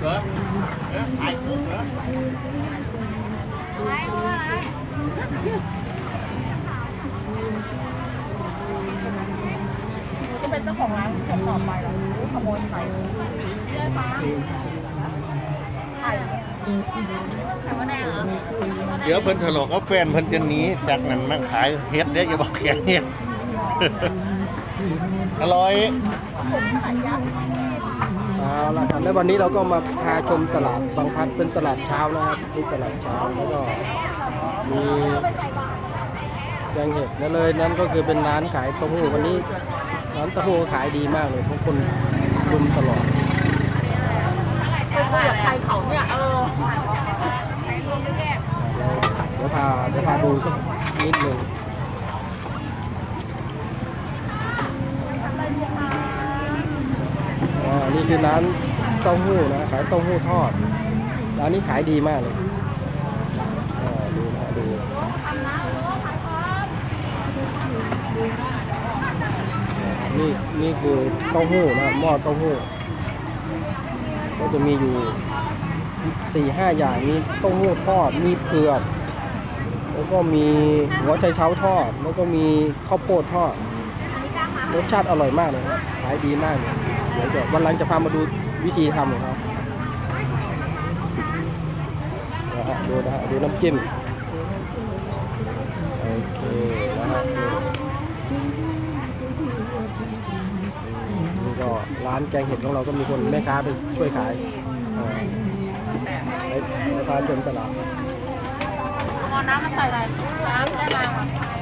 เหรอเออขายกุ้งเหรอจะเป็นเจ้าของร้านผมต่อไปเหรอขโมยไข่ได้ปะไข่ไข่มดแดงเหรอเดี๋ยวเพิ่นทะเลาะกับแฟนเพิ่นจะหนีจากนั้นมาขายเฮ็ดเด้ออย่าบอกแค่เฮ็ด อร่อยเอาละครับแล้ววันนี้เราก็มาพาชมตลาดบางพลัดเป็นตลาดเช้านะครับนี่ตลาดเช้าแล้วก็มีแกงเห็ดนั่นเลยนั่นก็คือเป็นร้านขายเต้าหู้วันนี้ร้านเต้าหู้ขายดีมากเลยเพราะคนรุมตลอดคุยกับใครเขาเนี่ยเออเดี๋ยวพาเดี๋ยวพาดูสักนิดหนึ่งอ่า นี่คือร้านเต้าหู้นะขายเต้าหู้ทอด ร้านนี้ขายดีมากเลยดูนะดูนี่นี่คือเต้าหู้นะหม้อเต้าหู้ก็จะมีอยู่สี่ห้าอย่างมีเต้าหู้ทอดมีเผือก แล้วก็มีหัวไชเช้าทอด แล้วก็มีข้าวโพดทอดรสชาติอร่อยมากเลยขายดีมากเลย ดี๋ยวจะวันหลังจะพามาดูวิธีทำของเขานะฮะดูนะฮะดูน้ำจิ้มโอเคนะฮะนี่ก็ร้านแกงเห็ดของเราก็มีคนแม่ค้าไปช่วยขายอ่าไปไปพาชมตลาดเอาน้ำมาใส่อะไรน้ำและน้ำอะ